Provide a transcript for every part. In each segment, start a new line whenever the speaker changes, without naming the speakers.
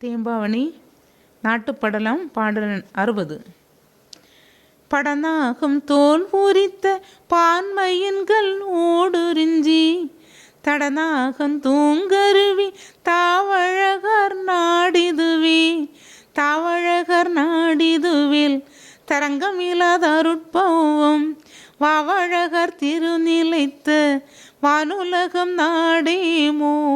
தேம்பாவணி நாட்டுப்படலம் பாடல் அறுபது. படனாகும் தோல் பூரித்த பான்மையின்கள் ஓடுறிஞ்சி தடனாகம் தூங்கருவி தாவழகர் நாடிதுவே தாவழகர் நாடிதுவில் தரங்கம் அருட்பவம் வாவழகர் திருநிலைத்த வானுலகம் நாடேமோ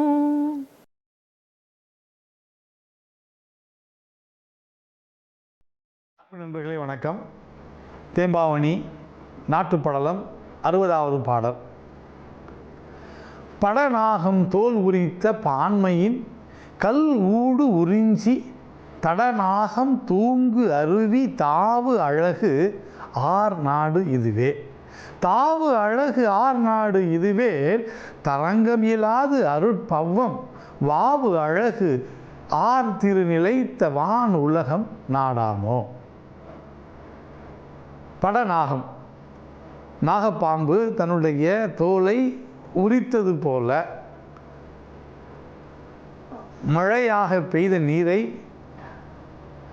நண்பர்களே வணக்கம். தேம்பாவணி நாட்டுப்படலம் அறுபதாவது பாடல். படநாகம் தோல் உரித்த பான்மையின் கல் ஊடு உறிஞ்சி தடநாகம் தூங்கு அருவி தாவு அழகு ஆர் நாடு இதுவே. தாவு அழகு ஆர் நாடு இதுவே தரங்கம் இல்லாது அருட்பவ்வம் வாவு அழகு ஆர் திருநிலைத்த வான் உலகம் நாடாமோ. படநாகம். நாகப்பாம்பு தன்னுடைய தோலை உரித்தது போல மழையாக பெய்த நீரை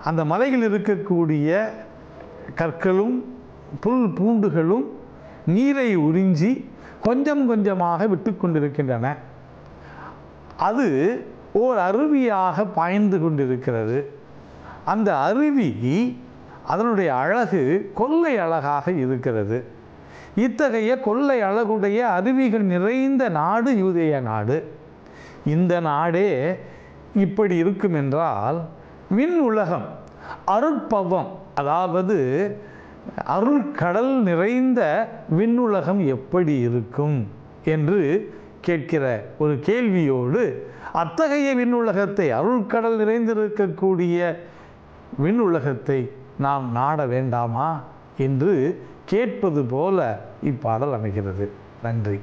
அந்த மலையில் இருக்கக்கூடிய கற்களும் புல் பூண்டுகளும் நீரை உறிஞ்சி கொஞ்சம் கொஞ்சமாக விட்டு கொண்டிருக்கின்றன. அது ஓர் அருவியாக பாய்ந்து கொண்டிருக்கிறது. அந்த அருவி அதனுடைய அழகு கொள்ளை அழகாக இருக்கிறது. இத்தகைய கொள்ளை அழகுடைய அருவிகள் நிறைந்த நாடு யூதேய நாடு. இந்த நாடே இப்படி இருக்கும் என்றால் விண் உலகம் அருட்பவம் அதாவது அருள்கடல் நிறைந்த விண்ணுலகம் எப்படி இருக்கும் என்று கேட்கிற ஒரு கேள்வியோடு அத்தகைய விண்ணுலகத்தை அருள்கடல் நிறைந்திருக்கக்கூடிய விண்ணுலகத்தை நாம் நாட வேண்டாமா? என்று கேட்பது போல இப்பாடல் அமைகிறது. நன்றி.